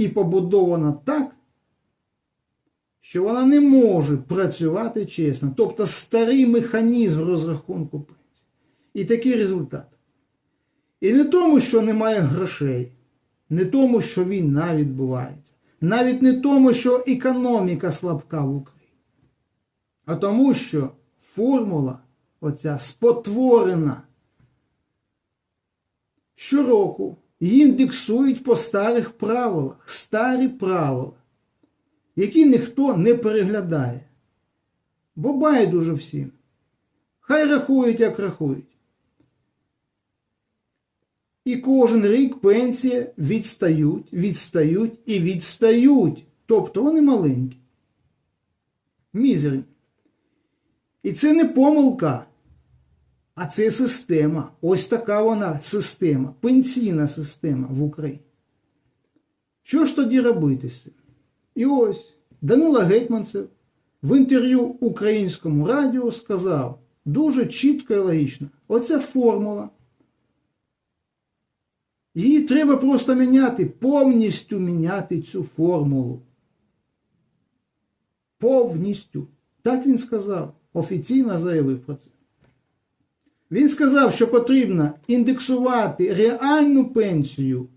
і побудована так, що вона не може працювати чесно. Тобто старий механізм розрахунку пенсії. І такий результат. І не тому, що немає грошей, не тому, що війна відбувається, навіть не тому, що економіка слабка в Україні, а тому, що формула оця спотворена. Щороку індексують по старих правилах, старі правила, які ніхто не переглядає. Бо байдуже всім. Хай рахують, як рахують. І кожен рік пенсії відстають, відстають і відстають. Тобто вони маленькі. Мізерні. І це не помилка, а це система. Ось така вона система, пенсійна система в Україні. Що ж тоді робити з цим? І ось Данила Гетьманцев в інтерв'ю українському радіо сказав дуже чітко і логічно: оця формула. Її треба просто міняти, повністю міняти цю формулу. Повністю. Так він сказав, офіційно заявив про це. Він сказав, що потрібно індексувати реальну пенсію,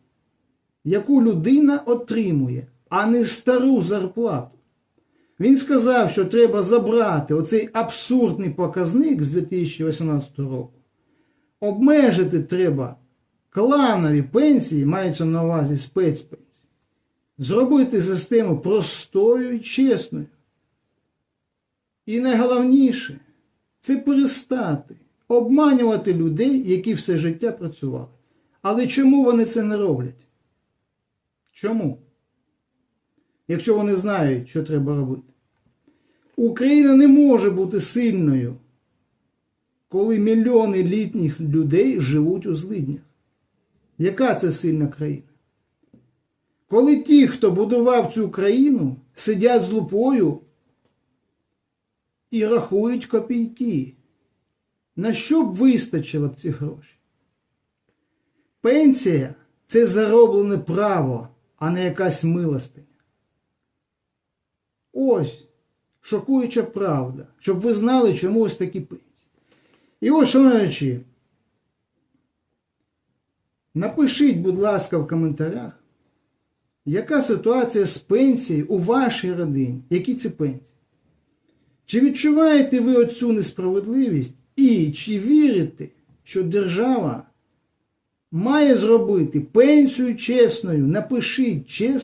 яку людина отримує, а не стару зарплату. Він сказав, що треба забрати оцей абсурдний показник з 2018 року. Обмежити треба кланові пенсії, мається на увазі спецпенсії, зробити систему простою і чесною. І найголовніше це перестати обманювати людей, які все життя працювали. Але чому вони це не роблять? Чому? Якщо вони знають, що треба робити. Україна не може бути сильною, коли мільйони літніх людей живуть у злиднях. Яка це сильна країна? Коли ті, хто будував цю країну, сидять з лупою і рахують копійки. На що б вистачило б ці гроші? Пенсія це зароблене право, а не якась милостиня. Ось шокуюча правда, щоб ви знали, чому ось такі пенсії. І ось, шановні, напишіть, будь ласка, в коментарях, яка ситуація з пенсією у вашій родині? Які це пенсії? Чи відчуваєте ви оцю несправедливість і чи вірите, що держава має зробити пенсію чесною? Напишіть чесно.